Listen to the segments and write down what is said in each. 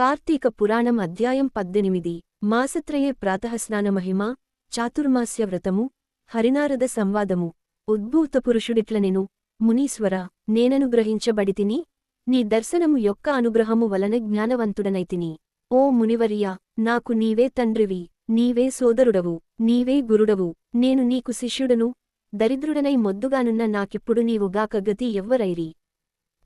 కార్తీక పురాణం అధ్యాయం పద్దెనిమిది. మాసత్రయే ప్రాతఃస్నానమహిమ చాతుర్మాస్య వ్రతము హరినారద సంవాదము. ఉద్భూత పురుషుడిట్లనెను మునీశ్వర నేననుగ్రహించబడితిని నీ దర్శనము యొక్క అనుగ్రహము వలన జ్ఞానవంతుడనైతిని. ఓ మునివర్య నాకు నీవే తండ్రివి నీవే సోదరుడవు నీవే గురుడవు నేను నీకు శిష్యుడను దరిద్రుడనై మొద్దుగానున్న నాకిప్పుడు నీవుగాక గతి ఎవ్వరైరి.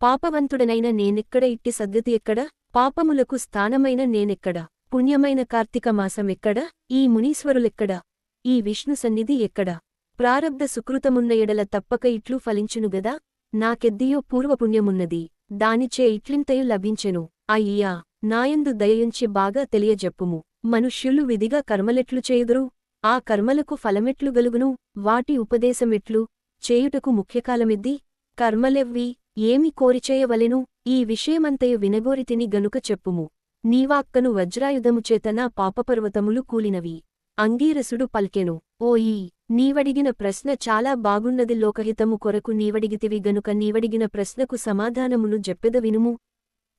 పాపవంతుడనైన నేనెక్కడ ఇట్టి సద్గతి ఎక్కడ? పాపములకు స్థానమైన నేనెక్కడ? పుణ్యమైన కార్తీక మాసమెక్కడ ఈ మునీశ్వరులెక్కడ? ఈ విష్ణు సన్నిధి ఎక్కడ? ప్రారబ్ధ సుకృతమున్న ఎడల తప్పక ఇట్లు ఫలించునుగదా నాకెద్దియో పూర్వపుణ్యమున్నది. దానిచే ఇట్లింతయు లభించెను. అయ్యా నాయందు దయయుంచి బాగా తెలియజెప్పుము. మనుష్యులు విధిగా కర్మలెట్లు చేయుదురు. ఆ కర్మలకు ఫలమెట్లు గలుగును. వాటి ఉపదేశమెట్లు చేయుటకు ముఖ్యకాలమిద్ది. కర్మలెవ్వి ఏమి కోరిచేయవలెను? ఈ విషయమంతయు వినగోరితిని గనుక చెప్పుము. నీవాక్కను వజ్రాయుధము చేతన పాపపర్వతములు కూలినవి. అంగీరసుడు పల్కెను. ఓయీ నీవడిగిన ప్రశ్న చాలా బాగున్నది. లోకహితము కొరకు నీవడిగితివి గనుక నీవడిగిన ప్రశ్నకు సమాధానమును జెప్పెద వినుము.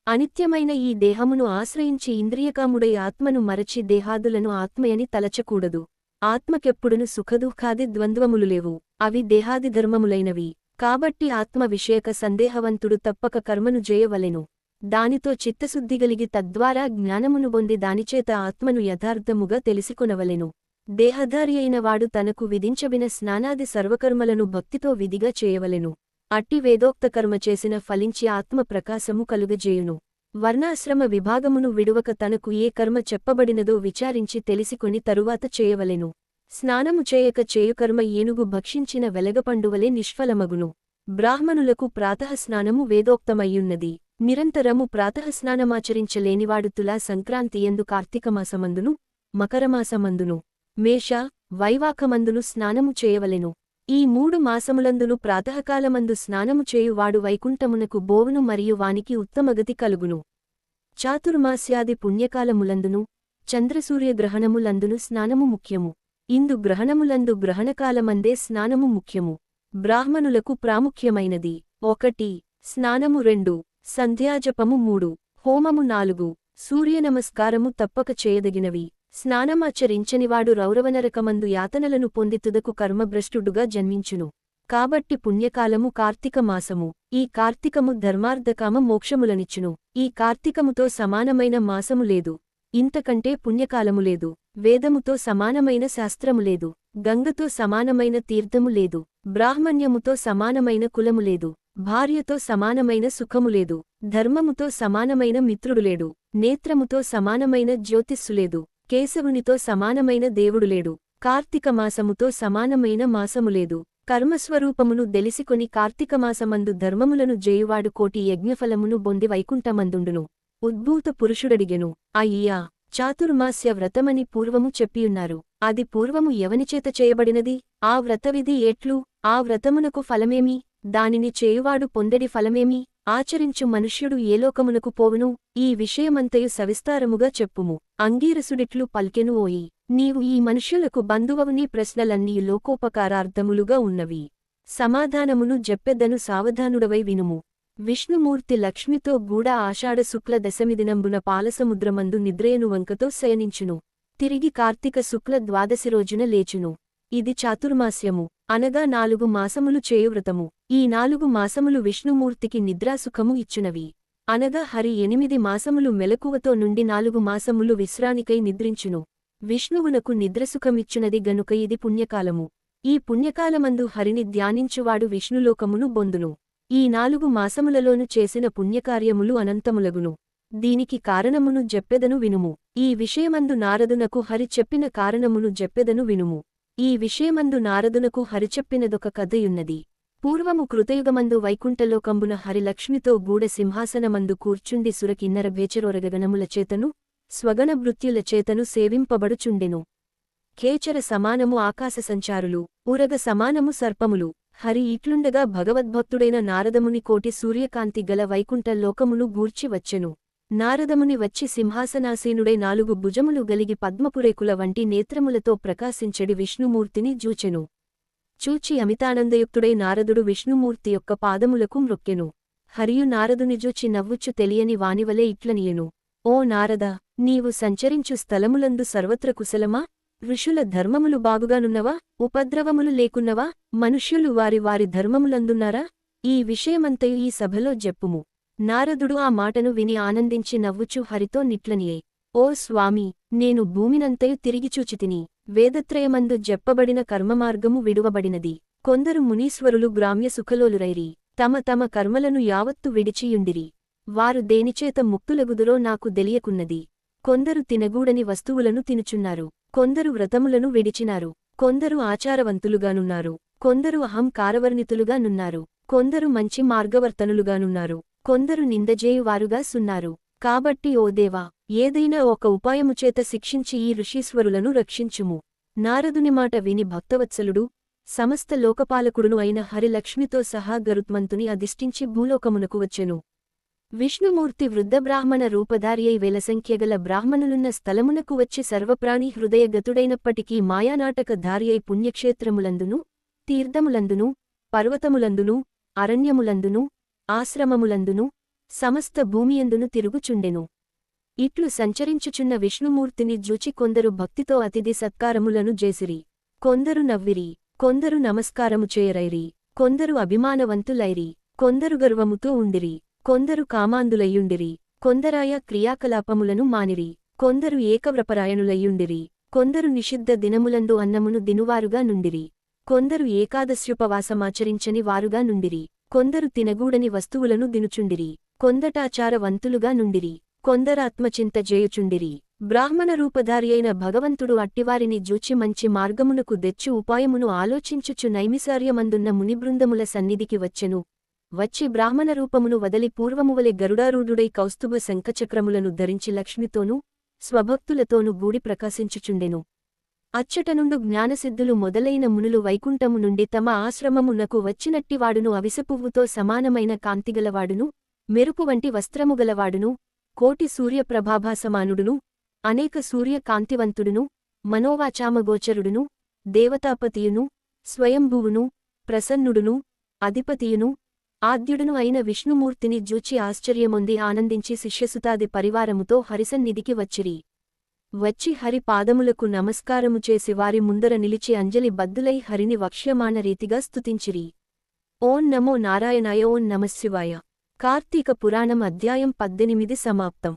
అనిత్యమైన ఈ దేహమును ఆశ్రయించి ఇంద్రియకాముడై ఆత్మను మరచి దేహాదులను ఆత్మయని తలచకూడదు. ఆత్మకెప్పుడును సుఖదుఃఖాది ద్వంద్వములు లేవు. అవి దేహాది ధర్మములైనవి. కాబట్టి ఆత్మ విషయక సందేహవంతుడు తప్పక కర్మను జయవలెను. దానితో చిత్తశుద్ధిగలిగి తద్వారా జ్ఞానమును పొంది దానిచేత ఆత్మను యథార్థముగా తెలిసికొనవలెను. దేహధారి అయిన వాడు తనకు విధించబిన స్నానాది సర్వకర్మలను భక్తితో విధిగా చేయవలెను. అట్టి వేదోక్త కర్మ చేసిన ఫలించి ఆత్మ ప్రకాశము కలుగజేయును. వర్ణాశ్రమ విభాగమును విడువక తనకు ఏ కర్మ చెప్పబడినదో విచారించి తెలిసికొని తరువాత చేయవలెను. స్నానము చేయక చేయుకర్మ ఏనుగు భక్షించిన వెలగపండువలే నిష్ఫలమగును. బ్రాహ్మణులకు ప్రాతఃస్నానము వేదోక్తమయ్యున్నది. నిరంతరము ప్రాతఃస్నానమాచరించలేనివాడు తులా సంక్రాంతి ఎందు కార్తీకమాసమందును మకరమాసమందును మేష వైవాకమందును స్నానము చేయవలెను. ఈ మూడు మాసములందును ప్రాతఃకాలమందు స్నానము చేయువాడు వైకుంఠమునకు బోవును మరియు వానికి ఉత్తమగతి కలుగును. చాతుర్మాస్యాది పుణ్యకాలములందును చంద్రసూర్యగ్రహణములందును స్నానము ముఖ్యము. ఇందు గ్రహణములందు గ్రహణకాలమందే స్నానము ముఖ్యము. బ్రాహ్మణులకు ప్రాముఖ్యమైనది. ఒకటి స్నానము రెండు సంధ్యాజపము మూడు హోమము నాలుగు సూర్యనమస్కారము తప్పక చేయదగినవి. స్నానమాచరించనివాడు రౌరవనరకమందు యాతనలను పొంది తుదకు కర్మభ్రష్టుడుగా జన్మించును. కాబట్టి పుణ్యకాలము కార్తీక మాసము. ఈ కార్తీకము ధర్మార్థకామ మోక్షములనిచ్చును. ఈ కార్తీకముతో సమానమైన మాసము లేదు. ఇంతకంటే పుణ్యకాలము లేదు. వేదముతో సమానమైన శాస్త్రము లేదు గంగతో సమానమైన తీర్థము లేదు బ్రాహ్మణ్యముతో సమానమైన కులము లేదు భార్యతో సమానమైన సుఖము లేదు ధర్మముతో సమానమైన మిత్రుడు లేడు నేత్రముతో సమానమైన జ్యోతిస్సులేదు కేశవునితో సమానమైన దేవుడు లేడు సమానమైన మాసము లేదు కర్మస్వరూపమును దెలిసికొని కార్తీకమాసమందు ధర్మములను జేయువాడు కోటి యజ్ఞఫలమును బొంది వైకుంఠమందుండును ఉద్భూత పురుషుడడిగెను అయ్యా! చాతుర్మాస్య వ్రతమని పూర్వము చెప్పియున్నారు. అది పూర్వము ఎవనిచేత చేయబడినది? ఆ వ్రతవిధి ఎట్లు? ఆ వ్రతమునకు ఫలమేమి? దానిని చేయువాడు పొందెడి ఫలమేమి? ఆచరించు మనుష్యుడు ఏ లోకమునకు పోవును? ఈ విషయమంతయు సవిస్తారముగా చెప్పుము. అంగీరసుడిట్లు పల్కెను ఓయి. నీవు ఈ మనుష్యులకు బంధువవుని ప్రశ్నలన్నీ లోకోపకారార్థములుగా ఉన్నవి. సమాధానమును జెప్పెద్దను సావధానుడవై వినుము. విష్ణుమూర్తి లక్ష్మితో గూడ ఆషాఢ శుక్ల దశమిదినంబున పాలసముద్రమందు నిద్రయను వంకతో శయనించును. తిరిగి కార్తీక శుక్ల ద్వాదశి రోజున లేచును. ఇది చాతుర్మాస్యము. అనగా నాలుగు మాసములు చేయువ్రతము. ఈ నాలుగు మాసములు విష్ణుమూర్తికి నిద్రాసుఖము ఇచ్చునవి. అనగా హరి ఎనిమిది మాసములు మెలకువతో నుండి నాలుగు మాసములు విశ్రానికై నిద్రించును. విష్ణువునకు నిద్రసుఖమిచ్చునది గనుక ఇది పుణ్యకాలము. ఈ పుణ్యకాలమందు హరిని ధ్యానించువాడు విష్ణులోకమును బొందును. ఈ నాలుగు మాసములలోను చేసిన పుణ్యకార్యములు అనంతములగును. దీనికి కారణమును జెప్పెదను వినుము. ఈ విషయమందు నారదునకు హరి చెప్పిన కారణమును జెప్పెదను వినుము. ఈ విషయమందు నారదునకు హరిచెప్పినదొక కథయున్నది. పూర్వము కృతయుగమందు వైకుంఠలోకంబున హరిలక్ష్మితో గూఢ సింహాసనమందు కూర్చుండి సురకిన్నర భేచరోరగగణముల చేతను స్వగణభృత్యుల చేతను సేవింపబడుచుండెను. ఖేచర సమానము ఆకాశ సంచారులు ఉరగ సమానము సర్పములు హరి ఇట్లుండగా భగవద్భక్తుడైన నారదముని కోటి సూర్యకాంతి గల వైకుంఠ లోకమును గూర్చి వచ్చెను. నారదముని వచ్చి సింహాసనాసీనుడై నాలుగు భుజములు గలిగి పద్మపురేకుల వంటి నేత్రములతో ప్రకాశించెడి విష్ణుమూర్తిని జూచెను. చూచి అమితానందయుక్తుడై నారదుడు విష్ణుమూర్తి యొక్క పాదములకు మ్రొక్కెను. హరియు నారదుని జూచి నవ్వుచ్చు తెలియని వానివలే ఇట్లనియెను. ఓ నారద నీవు సంచరించు స్థలములందు సర్వత్ర కుశలమా? ఋషుల ధర్మములు బాగుగానున్నవా? ఉపద్రవములు లేకున్నవా? మనుష్యులు వారి వారి ధర్మములందున్నారా? ఈ విషయమంతయు ఈ సభలో జెప్పుము. నారదుడు ఆ మాటను విని ఆనందించి నవ్వుచు హరితో నిట్లనియే. ఓ స్వామి నేను భూమినంతయు తిరిగి చూచితిని. వేదత్రయమందు జెప్పబడిన కర్మమార్గము విడువబడినది. కొందరు మునీశ్వరులు గ్రామ్య సుఖలోలురైరి. తమ తమ కర్మలను యావత్తు విడిచియుండిరి. వారు దేనిచేత ముక్తులగుదురో నాకు తెలియకున్నది. కొందరు తినగూడని వస్తువులను తినుచున్నారు. కొందరు వ్రతములను విడిచినారు. కొందరు ఆచారవంతులుగానున్నారు. కొందరు అహం కారవర్ణితులుగానున్నారు కొందరు మంచి మార్గవర్తనులుగానున్నారు. కొందరు నిందజేయువారుగా సున్నారు. కాబట్టి ఓ దేవా ఏదైనా ఒక ఉపాయముచేత శిక్షించి ఈ ఋషీశ్వరులను రక్షించుము. నారదుని మాట విని భక్తవత్సలుడు సమస్త లోకపాలకుడును అయిన హరిలక్ష్మితో సహా గరుత్మంతుని అధిష్ఠించి భూలోకమునకు వచ్చెను. విష్ణుమూర్తి వృద్ధబ్రాహ్మణ రూపధారియై వెలసంఖ్యగల బ్రాహ్మణులున్న స్థలమునకు వచ్చి సర్వప్రాణి హృదయగతుడైనప్పటికీ మాయానాటకధారియై పుణ్యక్షేత్రములందును తీర్థములందును పర్వతములందును అరణ్యములందును ఆశ్రమములందును సమస్త భూమియందును తిరుగుచుండెను. ఇట్లు సంచరించుచున్న విష్ణుమూర్తిని జూచి కొందరు భక్తితో అతిథి సత్కారములను జేసిరి. కొందరు నవ్విరి. కొందరు నమస్కారము చేయరైరి. కొందరు అభిమానవంతులైరి. కొందరు గర్వముతో ఉండిరి. కొందరు కామాందులయ్యుండిరి కొందరాయ క్రియాకలాపములను మానిరి కొందరు ఏకవ్రపరాయణులయ్యుండిరి కొందరు నిషిద్ధ దినములందు అన్నమును దినువారుగా నుండిరి కొందరు ఏకాదశ్యుపవాసమాచరించని వారుగా నుండిరి కొందరు తినగూడని వస్తువులను దినుచుండిరి కొందటాచారవంతులుగా నుండిరి కొందరాత్మచింత జేయుచుండిరి. బ్రాహ్మణ రూపధారి అయిన భగవంతుడు అట్టివారిని జూచి మంచి మార్గమునకు దెచ్చి ఉపాయమును ఆలోచించుచు నైమిసార్యమందున్న మునిబృందముల సన్నిధికి వచ్చెను. వచ్చి బ్రాహ్మణ రూపమును వదలి పూర్వమువలె గరుడారూఢుడై కౌస్తుభ శంఖచక్రములను ధరించి లక్ష్మితోనూ స్వభక్తులతోనూ గూడి ప్రకాశించుచుండెను. అచ్చటనుండు జ్ఞానసిద్ధులు మొదలైన మునులు వైకుంఠము నుండి తమ ఆశ్రమమునకు వచ్చినట్టివాడును అవిసపువ్వుతో సమానమైన కాంతిగలవాడును మెరుపు వంటి వస్త్రముగలవాడును కోటి సూర్యప్రభాభాసమానుడును అనేక సూర్య కాంతివంతుడును మనోవాచామగోచరుడును దేవతాపతియును స్వయంభువును ప్రసన్నుడును అధిపతియును ఆద్యుడును అయిన విష్ణుమూర్తిని జూచి ఆశ్చర్యమొంది ఆనందించి శిష్యసుతాది పరివారముతో హరిసన్నిధికి వచ్చిరి. వచ్చి హరి పాదములకు నమస్కారము చేసి వారి ముందర నిలిచి అంజలి బద్దులై హరిని వక్ష్యమాన రీతిగా స్తుతించిరి. ఓం నమో నారాయణాయ ఓం నమశివాయ. కార్తీక పురాణం అధ్యాయం పద్దెనిమిది సమాప్తం.